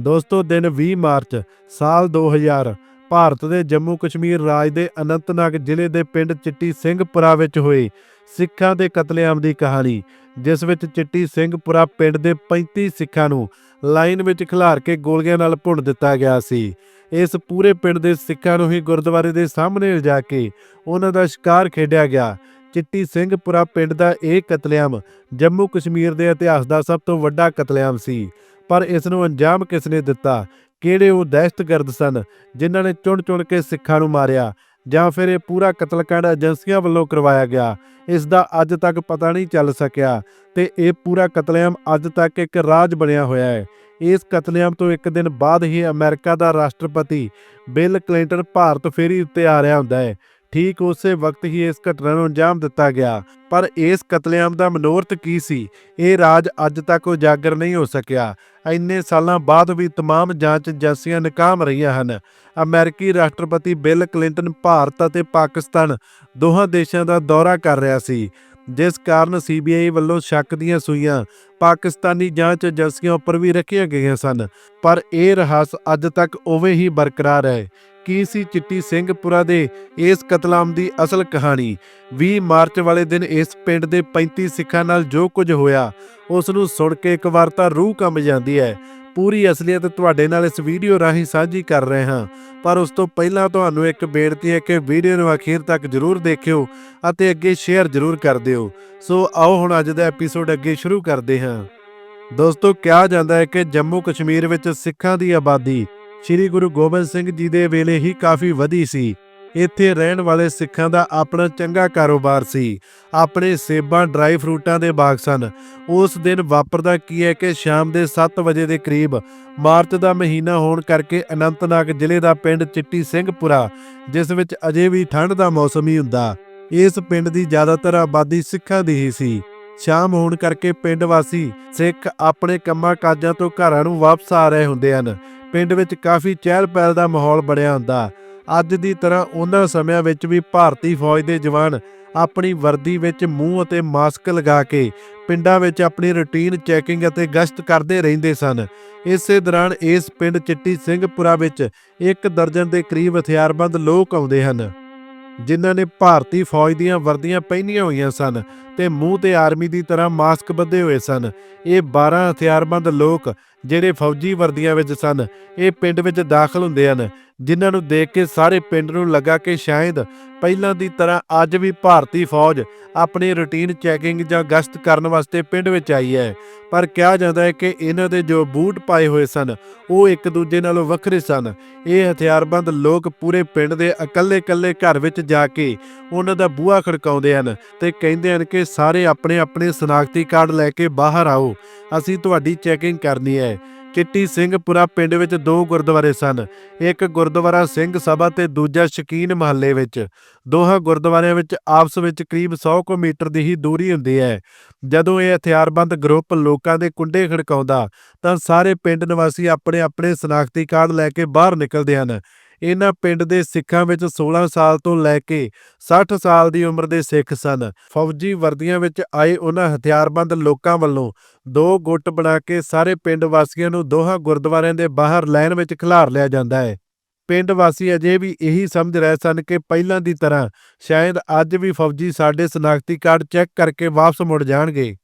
ਦੋਸਤੋ, ਦਿਨ 20 ਮਾਰਚ, ਸਾਲ 2000 ਭਾਰਤ ਦੇ ਜੰਮੂ ਕਸ਼ਮੀਰ ਰਾਜ ਦੇ ਅਨੰਤਨਾਗ ਜ਼ਿਲ੍ਹੇ ਦੇ ਪਿੰਡ ਚਿੱਟੀ ਸਿੰਘਪੁਰਾ ਵਿੱਚ ਹੋਏ ਸਿੱਖਾਂ ਦੇ ਕਤਲੇਆਮ ਦੀ ਕਹਾਣੀ, ਜਿਸ ਵਿੱਚ ਚਿੱਟੀ ਸਿੰਘਪੁਰਾ ਪਿੰਡ ਦੇ 35 ਸਿੱਖਾਂ ਨੂੰ ਲਾਈਨ ਵਿੱਚ ਖਿਲਾਰ ਕੇ ਗੋਲੀਆਂ ਨਾਲ ਭੁੰਨ ਦਿੱਤਾ ਗਿਆ ਸੀ। ਇਸ ਪੂਰੇ ਪਿੰਡ ਦੇ ਸਿੱਖਾਂ ਨੂੰ ਹੀ ਗੁਰਦੁਆਰੇ ਦੇ ਸਾਹਮਣੇ ਲਿਜਾ ਕੇ ਉਹਨਾਂ ਦਾ ਸ਼ਿਕਾਰ ਖੇਡਿਆ ਗਿਆ। ਚਿੱਟੀ ਸਿੰਘਪੁਰਾ ਪਿੰਡ ਦਾ ਇਹ ਕਤਲੇਆਮ ਜੰਮੂ ਕਸ਼ਮੀਰ ਦੇ ਇਤਿਹਾਸ ਦਾ ਸਭ ਤੋਂ ਵੱਡਾ ਕਤਲੇਆਮ ਸੀ। ਪਰ ਇਸ ਨੂੰ ਅੰਜਾਮ ਕਿਸ ਨੇ ਦਿੱਤਾ? ਕਿਹੜੇ ਉਹ ਦਹਿਸ਼ਤਗਰਦ ਸਨ ਜਿਨ੍ਹਾਂ ਨੇ ਚੁਣ-ਚੁਣ ਕੇ ਸਿੱਖਾਂ ਨੂੰ ਮਾਰਿਆ? ਜਾਂ ਫਿਰ ਇਹ ਪੂਰਾ ਕਤਲकांड ਏਜੰਸੀਆਂ ਵੱਲੋਂ ਕਰਵਾਇਆ ਗਿਆ? ਇਸ ਦਾ ਅੱਜ ਤੱਕ ਪਤਾ ਨਹੀਂ ਚੱਲ ਸਕਿਆ ਤੇ ਇਹ ਪੂਰਾ ਕਤਲੇਆਮ ਅੱਜ ਤੱਕ ਇੱਕ ਰਾਜ ਬਣਿਆ ਹੋਇਆ ਹੈ। ਇਸ ਕਤਲੇਆਮ ਤੋਂ ਇੱਕ ਦਿਨ ਬਾਅਦ ਹੀ ਅਮਰੀਕਾ ਦਾ ਰਾਸ਼ਟਰਪਤੀ ਬਿਲ ਕਲਿੰਟਨ ਭਾਰਤ ਫੇਰੀ ਉੱਤੇ ਆ ਰਿਹਾ ਹੁੰਦਾ ਹੈ। ਠੀਕ ਉਸੇ ਵਕਤ ਹੀ ਇਸ ਘਟਨਾ ਨੂੰ ਅੰਜਾਮ ਦਿੱਤਾ ਗਿਆ ਪਰ ਇਸ ਕਤਲੇਆਮ ਦਾ ਮਨੋਰਥ ਕੀ ਸੀ ਇਹ ਰਾਜ ਅੱਜ ਤੱਕ ਉਜਾਗਰ ਨਹੀਂ ਹੋ ਸਕਿਆ ਇੰਨੇ ਸਾਲਾਂ ਬਾਅਦ ਵੀ तमाम ਜਾਂਚ ਏਜੰਸੀਆਂ ਨਾਕਾਮ ਰਹੀਆਂ ਹਨ ਅਮਰੀਕੀ ਰਾਸ਼ਟਰਪਤੀ ਬਿਲ ਕਲਿੰਟਨ ਭਾਰਤ ਅਤੇ ਪਾਕਿਸਤਾਨ ਦੋਹਾਂ ਦੇਸ਼ਾਂ ਦਾ ਦੌਰਾ ਕਰ ਰਿਹਾ ਸੀ ਜਿਸ ਕਾਰਨ ਸੀਬੀਆਈ ਵੱਲੋਂ ਸ਼ੱਕ ਦੀਆਂ ਸੂਈਆਂ ਪਾਕਿਸਤਾਨੀ ਜਾਂਚ ਏਜੰਸੀਆਂ ਉੱਪਰ ਵੀ ਰੱਖੀਆਂ ਗਈਆਂ ਸਨ ਪਰ ਇਹ ਰਹੱਸ ਅੱਜ ਤੱਕ ਉਵੇਂ ਹੀ ਬਰਕਰਾਰ ਹੈ ਕੀ ਸੀ ਚਿੱਟੀ ਸਿੰਘਪੁਰਾ ਦੇ ਇਸ ਕਤਲਾਮ ਦੀ ਅਸਲ ਕਹਾਣੀ? 20 ਮਾਰਚ ਵਾਲੇ ਦਿਨ ਇਸ ਪਿੰਡ ਦੇ 35 ਸਿੱਖਾਂ ਨਾਲ ਜੋ ਕੁਝ ਹੋਇਆ ਉਸ ਨੂੰ ਸੁਣ ਕੇ ਇੱਕ ਵਾਰ ਤਾਂ ਰੂਹ ਕੰਬ ਜਾਂਦੀ ਹੈ। ਪੂਰੀ ਅਸਲੀਅਤ ਤੁਹਾਡੇ ਨਾਲ ਇਸ ਵੀਡੀਓ ਰਾਹੀਂ ਸਾਂਝੀ ਕਰ ਰਹੇ ਹਾਂ। ਪਰ ਉਸ ਤੋਂ ਪਹਿਲਾਂ ਤੁਹਾਨੂੰ ਇੱਕ ਬੇਨਤੀ ਹੈ ਕਿ ਵੀਡੀਓ ਨੂੰ ਅਖੀਰ ਤੱਕ ਜਰੂਰ ਦੇਖਿਓ ਅਤੇ ਅੱਗੇ ਸ਼ੇਅਰ ਜਰੂਰ ਕਰ ਦਿਓ। ਸੋ ਆਓ ਹੁਣ ਅੱਜ ਦਾ ਐਪੀਸੋਡ ਅੱਗੇ ਸ਼ੁਰੂ ਕਰਦੇ ਹਾਂ। ਦੋਸਤੋ, ਕਿਹਾ ਜਾਂਦਾ ਹੈ ਕਿ ਜੰਮੂ ਕਸ਼ਮੀਰ ਵਿੱਚ ਸਿੱਖਾਂ ਦੀ ਆਬਾਦੀ ਸ੍ਰੀ ਗੁਰੂ ਗੋਬਿੰਦ ਸਿੰਘ ਜੀ ਦੇ ਵੇਲੇ ਹੀ ਕਾਫੀ ਵਧੀ ਸੀ। ਇੱਥੇ ਰਹਿਣ ਵਾਲੇ ਸਿੱਖਾਂ ਦਾ ਆਪਣਾ ਚੰਗਾ ਕਾਰੋਬਾਰ ਸੀ। ਆਪਣੇ ਸੇਬਾਂ, ਡਰਾਈ ਫਰੂਟਾਂ ਦੇ ਬਾਗ ਸਨ। ਉਸ ਦਿਨ ਵਾਪਰਦਾ ਕੀ ਹੈ ਕਿ ਸ਼ਾਮ ਦੇ 7 ਵਜੇ ਦੇ ਕਰੀਬ ਮਾਰਚ ਦਾ ਮਹੀਨਾ ਹੋਣ ਕਰਕੇ ਅਨੰਤਨਾਗ ਜ਼ਿਲ੍ਹੇ ਦਾ ਪਿੰਡ ਚਿੱਟੀ ਸਿੰਘਪੁਰਾ, ਜਿਸ ਵਿੱਚ ਅਜੇ ਵੀ ਠੰਡ ਦਾ ਮੌਸਮ ਹੀ ਹੁੰਦਾ, ਇਸ ਪਿੰਡ ਦੀ ਜ਼ਿਆਦਾਤਰ ਆਬਾਦੀ ਸਿੱਖਾਂ ਦੀ ਹੀ ਸੀ। ਸ਼ਾਮ ਹੋਣ ਕਰਕੇ ਪਿੰਡ ਵਾਸੀ ਸਿੱਖ ਆਪਣੇ ਕੰਮਾਂ ਕਾਜਾਂ ਤੋਂ ਘਰਾਂ ਨੂੰ ਵਾਪਸ ਆ ਰਹੇ ਹੁੰਦੇ ਹਨ। ਪਿੰਡ ਵਿੱਚ ਕਾਫੀ ਚਹਿਲ ਪਹਿਲ ਦਾ ਮਾਹੌਲ ਬਣਿਆ ਹੁੰਦਾ। ਅੱਜ ਦੀ ਤਰ੍ਹਾਂ ਉਹਨਾਂ ਸਮਿਆਂ ਵਿੱਚ ਵੀ ਭਾਰਤੀ ਫੌਜ ਦੇ ਜਵਾਨ ਆਪਣੀ ਵਰਦੀ ਵਿੱਚ ਮੂੰਹ ਅਤੇ ਮਾਸਕ ਲਗਾ ਕੇ ਪਿੰਡਾਂ ਵਿੱਚ ਆਪਣੀ ਰੁਟੀਨ ਚੈਕਿੰਗ ਅਤੇ ਗਸ਼ਤ ਕਰਦੇ ਰਹਿੰਦੇ ਸਨ। ਇਸੇ ਦੌਰਾਨ ਇਸ ਪਿੰਡ ਚਿੱਟੀ ਸਿੰਘਪੁਰਾ ਵਿੱਚ ਇੱਕ ਦਰਜਨ ਦੇ ਕਰੀਬ ਹਥਿਆਰਬੰਦ ਲੋਕ ਆਉਂਦੇ ਹਨ। ਜਿਨ੍ਹਾਂ ਨੇ ਭਾਰਤੀ ਫੌਜ ਦੀਆਂ ਵਰਦੀਆਂ ਪਹਿਨੀਆਂ ਹੋਈਆਂ ਸਨ ਤੇ ਮੂੰਹ ਤੇ ਆਰਮੀ ਦੀ ਤਰ੍ਹਾਂ ਮਾਸਕ ਬੱਧੇ ਹੋਏ ਸਨ। ਇਹ 12 ਹਥਿਆਰਬੰਦ ਲੋਕ ਜਿਹੜੇ ਫੌਜੀ ਵਰਦੀਆਂ ਵਿੱਚ ਸਨ, ਇਹ ਪਿੰਡ ਵਿੱਚ ਦਾਖਲ ਹੁੰਦੇ ਹਨ, ਜਿਨ੍ਹਾਂ ਨੂੰ ਦੇਖ ਕੇ ਸਾਰੇ ਪਿੰਡ ਨੂੰ ਲੱਗਾ ਕਿ ਸ਼ਾਇਦ ਪਹਿਲਾਂ ਦੀ ਤਰ੍ਹਾਂ ਅੱਜ ਵੀ ਭਾਰਤੀ ਫੌਜ ਆਪਣੀ ਰੁਟੀਨ ਚੈਕਿੰਗ ਜਾਂ ਗਸ਼ਤ ਕਰਨ ਵਾਸਤੇ ਪਿੰਡ ਵਿੱਚ ਆਈ ਹੈ। ਪਰ ਕਿਹਾ ਜਾਂਦਾ ਹੈ ਕਿ ਇਹਨਾਂ ਦੇ ਜੋ ਬੂਟ ਪਾਏ ਹੋਏ ਸਨ, ਉਹ ਇੱਕ ਦੂਜੇ ਨਾਲੋਂ ਵੱਖਰੇ ਸਨ। ਇਹ ਹਥਿਆਰਬੰਦ ਲੋਕ ਪੂਰੇ ਪਿੰਡ ਦੇ ਇਕੱਲੇ-ਇਕੱਲੇ ਘਰ ਵਿੱਚ ਜਾ ਕੇ ਉਹਨਾਂ ਦਾ ਬੂਹਾ ਖੜਕਾਉਂਦੇ ਹਨ ਤੇ ਕਹਿੰਦੇ ਹਨ ਕਿ ਸਾਰੇ ਆਪਣੇ ਆਪਣੇ ਸਨਾਖਤੀ ਕਾਰਡ ਲੈ ਕੇ ਬਾਹਰ ਆਓ, ਅਸੀਂ ਤੁਹਾਡੀ ਚੈਕਿੰਗ ਕਰਨੀ ਹੈ। ਚਿੱਟੀ ਸਿੰਘਪੁਰਾ ਪਿੰਡ ਵਿੱਚ ਦੋ ਗੁਰਦੁਆਰੇ ਸਨ, ਇੱਕ ਗੁਰਦੁਆਰਾ ਸਿੰਘ ਸਭਾ ਤੇ ਦੂਜਾ ਸ਼ਕੀਨ ਮਹੱਲੇ ਵਿੱਚ। ਦੋਹਾਂ ਗੁਰਦੁਆਰਿਆਂ ਵਿੱਚ ਆਪਸ ਵਿੱਚ ਕਰੀਬ 100 ਕੁ ਮੀਟਰ ਦੀ ਹੀ ਦੂਰੀ ਹੁੰਦੀ ਹੈ। ਜਦੋਂ ਇਹ ਹਥਿਆਰਬੰਦ ਗਰੁੱਪ ਲੋਕਾਂ ਦੇ ਕੁੰਡੇ ਖੜਕਾਉਂਦਾ, ਤਾਂ ਸਾਰੇ ਪਿੰਡ ਨਿਵਾਸੀ ਆਪਣੇ ਆਪਣੇ ਸਨਾਖਤੀ ਕਾਰਡ ਲੈ ਕੇ ਬਾਹਰ ਨਿਕਲਦੇ ਹਨ। ਇਹਨਾਂ ਪਿੰਡ ਦੇ ਸਿੱਖਾਂ ਵਿੱਚ 16 ਸਾਲ ਤੋਂ ਲੈ ਕੇ 60 ਸਾਲ ਦੀ ਉਮਰ ਦੇ ਸਿੱਖ ਸਨ। ਫੌਜੀ ਵਰਦੀਆਂ ਵਿੱਚ ਆਏ ਉਹਨਾਂ ਹਥਿਆਰਬੰਦ ਲੋਕਾਂ ਵੱਲੋਂ ਦੋ ਗੁੱਟ ਬਣਾ ਕੇ ਸਾਰੇ ਪਿੰਡ ਵਾਸੀਆਂ ਨੂੰ ਦੋਹਾਂ ਗੁਰਦੁਆਰਿਆਂ ਦੇ ਬਾਹਰ ਲਾਈਨ ਵਿੱਚ ਖਿਲਾਰ ਲਿਆ ਜਾਂਦਾ ਹੈ। ਪਿੰਡ ਵਾਸੀ ਅਜੇ ਵੀ ਇਹੀ ਸਮਝ ਰਹੇ ਸਨ ਕਿ ਪਹਿਲਾਂ ਦੀ ਤਰ੍ਹਾਂ ਸ਼ਾਇਦ ਅੱਜ ਵੀ ਫੌਜੀ ਸਾਡੇ ਸਨਾਖਤੀ ਕਾਰਡ ਚੈੱਕ ਕਰਕੇ ਵਾਪਸ ਮੁੜ ਜਾਣਗੇ।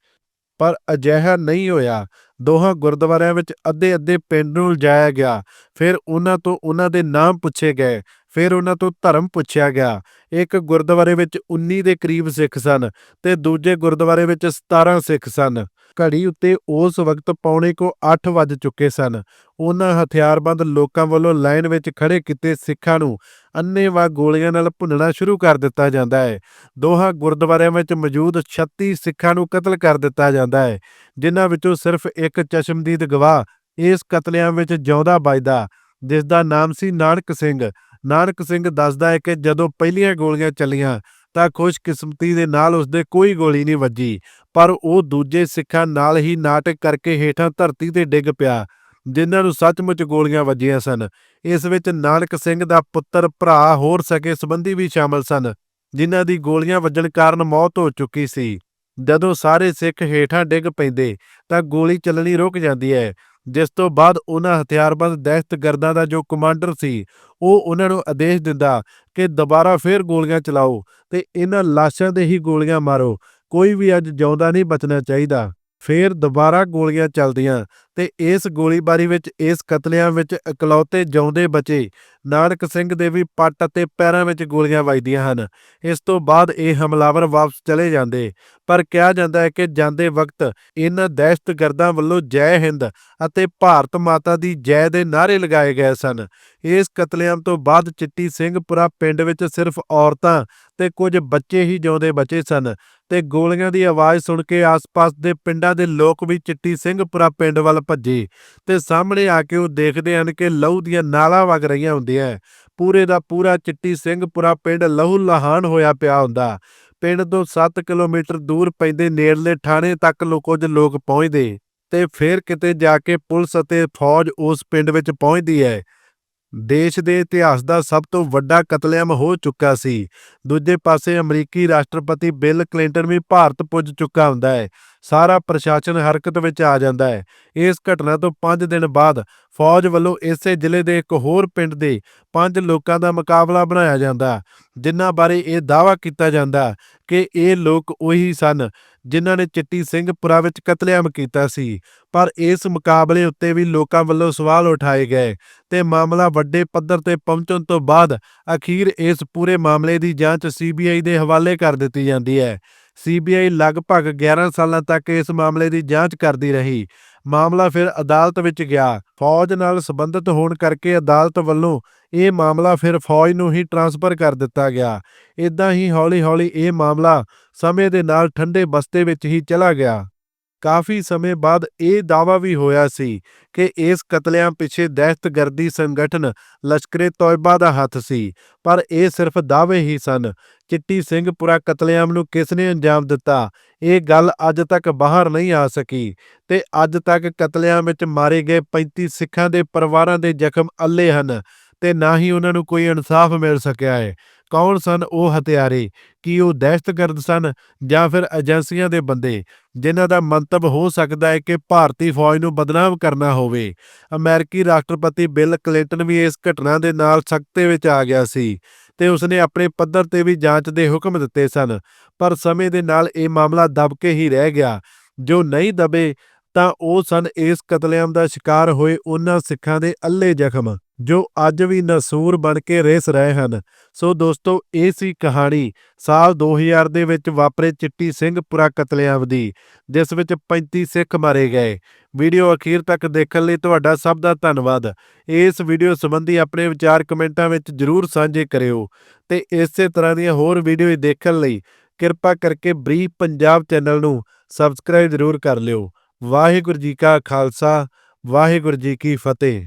ਪਰ ਅਜਿਹਾ ਨਹੀਂ ਹੋਇਆ। ਦੋਹਾਂ ਗੁਰਦੁਆਰਿਆਂ ਵਿੱਚ ਅੱਧੇ ਅੱਧੇ ਪਿੰਡ ਨੂੰ ਲਿਜਾਇਆ ਗਿਆ। ਫਿਰ ਉਹਨਾਂ ਤੋਂ ਉਹਨਾਂ ਦੇ ਨਾਮ ਪੁੱਛੇ ਗਏ। ਫਿਰ ਉਹਨਾਂ ਤੋਂ ਧਰਮ ਪੁੱਛਿਆ ਗਿਆ। ਇੱਕ ਗੁਰਦੁਆਰੇ ਵਿੱਚ 19 ਦੇ ਕਰੀਬ ਸਿੱਖ ਸਨ ਤੇ ਦੂਜੇ ਗੁਰਦੁਆਰੇ ਵਿੱਚ 17 ਸਿੱਖ ਸਨ। ਘੜੀ ਉੱਤੇ ਉਸ ਵਕਤ ਪੌਣੇ ਕੋ 8 ਵੱਜ ਚੁੱਕੇ ਸਨ। ਉਹਨਾਂ ਹਥਿਆਰਬੰਦ ਲੋਕਾਂ ਵੱਲੋਂ ਲਾਈਨ ਵਿੱਚ ਖੜੇ ਕੀਤੇ ਸਿੱਖਾਂ ਨੂੰ ਅੰਨ੍ਹੇਵਾਹ ਗੋਲੀਆਂ ਨਾਲ ਭੁੰਨਣਾ ਸ਼ੁਰੂ ਕਰ ਦਿੱਤਾ ਜਾਂਦਾ ਹੈ। ਦੋਹਾਂ ਗੁਰਦੁਆਰਿਆਂ ਵਿੱਚ ਮੌਜੂਦ 36 ਸਿੱਖਾਂ ਨੂੰ ਕਤਲ ਕਰ ਦਿੱਤਾ ਜਾਂਦਾ ਹੈ, ਜਿਨ੍ਹਾਂ ਵਿੱਚੋਂ ਸਿਰਫ ਇੱਕ ਚਸ਼ਮਦੀਦ ਗਵਾਹ ਇਸ ਕਤਲੇਆਮ ਵਿੱਚ ਜਿਉਂਦਾ ਬਚਦਾ ਜਿਸ ਦਾ ਨਾਮ ਸੀ ਨਾਨਕ ਸਿੰਘ। ਨਾਨਕ ਸਿੰਘ ਦੱਸਦਾ ਹੈ ਕਿ ਜਦੋਂ ਪਹਿਲੀਆਂ ਗੋਲੀਆਂ ਚੱਲੀਆਂ ਤਾਂ ਖੁਸ਼ਕਿਸਮਤੀ ਦੇ ਨਾਲ ਉਸਦੇ ਕੋਈ ਗੋਲੀ ਨਹੀਂ ਵੱਜੀ, ਪਰ ਉਹ ਦੂਜੇ ਸਿੱਖਾਂ ਨਾਲ ਹੀ ਨਾਟਕ ਕਰਕੇ ਹੇਠਾਂ ਧਰਤੀ ਤੇ ਡਿੱਗ ਪਿਆ, ਜਿਨ੍ਹਾਂ ਨੂੰ ਸੱਚਮੁੱਚ ਗੋਲੀਆਂ ਵੱਜੀਆਂ ਸਨ। ਇਸ ਵਿੱਚ ਨਾਨਕ ਸਿੰਘ ਦਾ ਪੁੱਤਰ, ਭਰਾ, ਹੋਰ ਸਕੇ ਸੰਬੰਧੀ ਵੀ ਸ਼ਾਮਲ ਸਨ, ਜਿਨ੍ਹਾਂ ਦੀ ਗੋਲੀਆਂ ਵੱਜਣ ਕਾਰਨ ਮੌਤ ਹੋ ਚੁੱਕੀ ਸੀ। ਜਦੋਂ ਸਾਰੇ ਸਿੱਖ ਹੇਠਾਂ ਡਿੱਗ ਪੈਂਦੇ, ਤਾਂ ਗੋਲੀ ਚੱਲਣੀ ਰੁਕ ਜਾਂਦੀ ਹੈ ਜਿਸ ਤੋਂ ਬਾਅਦ ਉਹਨਾਂ ਹਥਿਆਰਬੰਦ ਦਹਿਸ਼ਤਗਰਦਾਂ ਦਾ ਜੋ ਕਮਾਂਡਰ ਸੀ, ਉਹ ਉਹਨਾਂ ਨੂੰ ਆਦੇਸ਼ ਦਿੰਦਾ ਕਿ ਦੁਬਾਰਾ ਫੇਰ ਗੋਲੀਆਂ ਚਲਾਓ ਤੇ ਇਹਨਾਂ ਲਾਸ਼ਾਂ ਦੇ ਹੀ ਗੋਲੀਆਂ ਮਾਰੋ, ਕੋਈ ਵੀ ਅੱਜ ਜਿਉਂਦਾ ਨਹੀਂ ਬਚਣਾ ਚਾਹੀਦਾ। ਫੇਰ ਦੁਬਾਰਾ ਗੋਲੀਆਂ ਚੱਲਦੀਆਂ ਤੇ ਇਸ ਗੋਲੀਬਾਰੀ ਵਿੱਚ, ਇਸ ਕਤਲੇਆਮ ਵਿੱਚ ਇਕਲੌਤੇ ਜਿਉਂਦੇ ਬਚੇ ਨਾਨਕ ਸਿੰਘ ਦੇ ਵੀ ਪੱਟ ਅਤੇ ਪੈਰਾਂ ਵਿੱਚ ਗੋਲੀਆਂ ਵੱਜਦੀਆਂ ਹਨ। ਇਸ ਤੋਂ ਬਾਅਦ ਇਹ ਹਮਲਾਵਰ ਵਾਪਸ ਚਲੇ ਜਾਂਦੇ। ਪਰ ਕਿਹਾ ਜਾਂਦਾ ਹੈ ਕਿ ਜਾਂਦੇ ਵਕਤ ਇਹਨਾਂ ਦਹਿਸ਼ਤਗਰਦਾਂ ਵੱਲੋਂ ਜੈ ਹਿੰਦ ਅਤੇ ਭਾਰਤ ਮਾਤਾ ਦੀ ਜੈ ਦੇ ਨਾਅਰੇ ਲਗਾਏ ਗਏ ਸਨ। ਇਸ ਕਤਲੇਆਮ ਤੋਂ ਬਾਅਦ ਚਿੱਟੀ ਸਿੰਘਪੁਰਾ ਪਿੰਡ ਵਿੱਚ ਸਿਰਫ ਔਰਤਾਂ ਤੇ ਕੁਝ ਬੱਚੇ ਹੀ ਜਿਉਂਦੇ ਬਚੇ ਸਨ ਤੇ ਗੋਲੀਆਂ ਦੀ ਆਵਾਜ਼ ਸੁਣ ਕੇ ਆਸ-ਪਾਸ ਦੇ ਪਿੰਡਾਂ ਦੇ ਲੋਕ ਵੀ ਚਿੱਟੀ ਸਿੰਘਪੁਰਾ ਪਿੰਡ ਵੱਲ ਭੱਜੇ ਤੇ ਸਾਹਮਣੇ ਆ ਕੇ ਉਹ ਦੇਖਦੇ ਹਨ ਕਿ ਲਹੂ ਦੀਆਂ ਨਾਲਾਂ ਵਗ ਰਹੀਆਂ ਹੁੰਦੀਆਂ ਪੂਰੇ ਦਾ ਪੂਰਾ ਚਿੱਟੀ ਸਿੰਘਪੁਰਾ ਪਿੰਡ ਲਹੂ ਲਹਾਨ ਹੋਇਆ ਪਿਆ ਹੁੰਦਾ। ਪਿੰਡ ਤੋਂ 7 ਕਿਲੋਮੀਟਰ ਦੂਰ ਪੈਂਦੇ ਨੇੜਲੇ ਥਾਣੇ ਤੱਕ ਕੁਝ ਲੋਕ ਪਹੁੰਚਦੇ ਤੇ ਫਿਰ ਕਿਤੇ ਜਾ ਕੇ ਪੁਲਿਸ ਅਤੇ ਫੌਜ ਉਸ ਪਿੰਡ ਵਿੱਚ ਪਹੁੰਚਦੀ ਹੈ ਦੇਸ਼ ਦੇ ਇਤਿਹਾਸ ਦਾ ਸਭ ਤੋਂ ਵੱਡਾ ਕਤਲੇਆਮ ਹੋ ਚੁੱਕਾ ਸੀ। ਦੂਜੇ ਪਾਸੇ ਅਮਰੀਕੀ ਰਾਸ਼ਟਰਪਤੀ ਬਿਲ ਕਲਿੰਟਨ ਵੀ ਭਾਰਤ ਪੁੱਜ ਚੁੱਕਾ ਹੁੰਦਾ ਹੈ। ਸਾਰਾ ਪ੍ਰਸ਼ਾਸਨ ਹਰਕਤ ਵਿੱਚ ਆ ਜਾਂਦਾ ਹੈ। ਇਸ ਘਟਨਾ ਤੋਂ 5 ਦਿਨ ਬਾਅਦ ਫੌਜ ਵੱਲੋਂ ਇਸੇ ਜ਼ਿਲ੍ਹੇ ਦੇ ਇੱਕ ਹੋਰ ਪਿੰਡ ਦੇ ਪੰਜ ਲੋਕਾਂ ਦਾ ਮੁਕਾਬਲਾ ਬਣਾਇਆ ਜਾਂਦਾ, ਜਿਨ੍ਹਾਂ ਬਾਰੇ ਇਹ ਦਾਅਵਾ ਕੀਤਾ ਜਾਂਦਾ ਕਿ ਇਹ ਲੋਕ ਉਹੀ ਸਨ ਜਿਨ੍ਹਾਂ ਨੇ ਚਿੱਟੀ ਸਿੰਘਪੁਰਾ ਵਿੱਚ ਕਤਲੇਆਮ ਕੀਤਾ ਸੀ। ਪਰ ਇਸ ਮੁਕਾਬਲੇ ਉੱਤੇ ਵੀ ਲੋਕਾਂ ਵੱਲੋਂ ਸਵਾਲ ਉਠਾਏ ਗਏ ਤੇ ਮਾਮਲਾ ਵੱਡੇ ਪੱਧਰ ਤੇ ਪਹੁੰਚਣ ਤੋਂ ਬਾਅਦ ਅਖੀਰ ਇਸ ਪੂਰੇ ਮਾਮਲੇ ਦੀ ਜਾਂਚ ਸੀਬੀਆਈ ਦੇ ਹਵਾਲੇ ਕਰ ਦਿੱਤੀ ਜਾਂਦੀ ਹੈ। ਸੀਬੀਆਈ ਲਗਭਗ 11 ਸਾਲਾਂ ਤੱਕ ਇਸ ਮਾਮਲੇ ਦੀ ਜਾਂਚ ਕਰਦੀ ਰਹੀ। ਮਾਮਲਾ ਫਿਰ ਅਦਾਲਤ ਵਿੱਚ ਗਿਆ। ਫੌਜ ਨਾਲ ਸੰਬੰਧਿਤ ਹੋਣ ਕਰਕੇ ਅਦਾਲਤ ਵੱਲੋਂ ਇਹ ਮਾਮਲਾ ਫਿਰ ਫੌਜ ਨੂੰ ਹੀ ਟ੍ਰਾਂਸਫਰ ਕਰ ਦਿੱਤਾ ਗਿਆ। ਇਦਾਂ ਹੀ ਹੌਲੀ-ਹੌਲੀ ਇਹ ਮਾਮਲਾ ਸਮੇਂ ਦੇ ਨਾਲ ਠੰਡੇ ਬਸਤੇ ਵਿੱਚ ਹੀ ਚਲਾ ਗਿਆ। ਕਾਫੀ ਸਮੇਂ ਬਾਅਦ ਇਹ ਦਾਅਵਾ ਵੀ ਹੋਇਆ ਸੀ ਕਿ ਇਸ ਕਤਲੇਆਮ ਪਿੱਛੇ ਦਹਿਸ਼ਤਗਰਦੀ ਸੰਗਠਨ ਲਸ਼ਕਰੇ ਤੌਇਬਾ ਦਾ ਹੱਥ ਸੀ, ਪਰ ਇਹ ਸਿਰਫ ਦਾਅਵੇ ਹੀ ਸਨ, ਚਿੱਟੀ ਸਿੰਘਪੁਰਾ ਕਤਲੇਆਮ ਨੂੰ ਕਿਸ ਨੇ ਅੰਜਾਮ ਦਿੱਤਾ? ਇਹ ਗੱਲ ਅੱਜ ਤੱਕ ਬਾਹਰ ਨਹੀਂ ਆ ਸਕੀ ਤੇ ਅੱਜ ਤੱਕ ਕਤਲੇਆਮ ਵਿੱਚ ਮਾਰੇ ਗਏ 35 ਸਿੱਖਾਂ ਦੇ ਪਰਿਵਾਰਾਂ ਦੇ ਜ਼ਖਮ ਅੱਲੇ ਹਨ ਤੇ ਨਾ ਹੀ ਉਹਨਾਂ ਨੂੰ ਕੋਈ ਇਨਸਾਫ ਮਿਲ ਸਕਿਆ ਹੈ ਕੌਣ ਸਨ ਉਹ ਹਥਿਆਰੇ? ਕੀ ਉਹ ਦਹਿਸ਼ਤਗਰਦ ਸਨ ਜਾਂ ਫਿਰ ਏਜੰਸੀਆਂ ਦੇ ਬੰਦੇ? ਜਿਨ੍ਹਾਂ ਦਾ ਮੰਤਵ ਹੋ ਸਕਦਾ ਹੈ ਕਿ ਭਾਰਤੀ ਫੌਜ ਨੂੰ ਬਦਨਾਮ ਕਰਨਾ ਹੋਵੇ। ਅਮਰੀਕੀ ਰਾਸ਼ਟਰਪਤੀ ਬਿਲ ਕਲਿੰਟਨ ਵੀ ਇਸ ਘਟਨਾ ਦੇ ਨਾਲ ਸਖਤੇ ਵਿੱਚ ਆ ਗਿਆ ਸੀ ਤੇ ਉਸਨੇ ਆਪਣੇ ਪੱਧਰ ਤੇ ਵੀ ਜਾਂਚ ਦੇ ਹੁਕਮ ਦਿੱਤੇ ਸਨ। ਪਰ ਸਮੇਂ ਦੇ ਨਾਲ ਇਹ ਮਾਮਲਾ ਦਬ ਕੇ ਹੀ ਰਹਿ ਗਿਆ। ਜੋ ਨਹੀਂ ਦਬੇ ਤਾਂ ਉਹ ਸਨ ਇਸ ਕਤਲੇਆਮ ਦਾ ਸ਼ਿਕਾਰ ਹੋਏ ਉਹਨਾਂ ਸਿੱਖਾਂ ਦੇ ਅੱਲੇ ਜ਼ਖਮ। ਜੋ ਅੱਜ ਵੀ ਨਸੂਰ ਬਣ ਕੇ ਰੇਸ ਰਹੇ ਹਨ। ਸੋ ਦੋਸਤੋ, ਇਹ ਸੀ ਕਹਾਣੀ ਸਾਲ 2000 ਦੇ ਵਿੱਚ ਵਾਪਰੇ ਚਿੱਟੀ ਸਿੰਘਪੁਰਾ ਕਤਲੇਆਮ ਦੀ ਜਿਸ ਵਿੱਚ 35 ਸਿੱਖ ਮਾਰੇ ਗਏ। ਵੀਡੀਓ ਅਖੀਰ ਤੱਕ ਦੇਖਣ ਲਈ ਤੁਹਾਡਾ ਸਭ ਦਾ ਧੰਨਵਾਦ। ਇਸ ਵੀਡੀਓ ਸੰਬੰਧੀ ਆਪਣੇ ਵਿਚਾਰ ਕਮੈਂਟਾਂ ਵਿੱਚ ਜਰੂਰ ਸਾਂਝੇ ਕਰਿਓ। ਤੇ ਇਸੇ ਤਰ੍ਹਾਂ ਦੀਆਂ ਹੋਰ ਵੀਡੀਓ ਦੇਖਣ ਲਈ ਕਿਰਪਾ ਕਰਕੇ ਬਰੀਫ ਪੰਜਾਬ ਚੈਨਲ ਨੂੰ ਸਬਸਕ੍ਰਾਈਬ ਜ਼ਰੂਰ ਕਰ ਲਿਓ। ਵਾਹਿਗੁਰੂ ਜੀ ਕਾ ਖਾਲਸਾ, ਵਾਹਿਗੁਰੂ ਜੀ ਕੀ ਫਤਿਹ।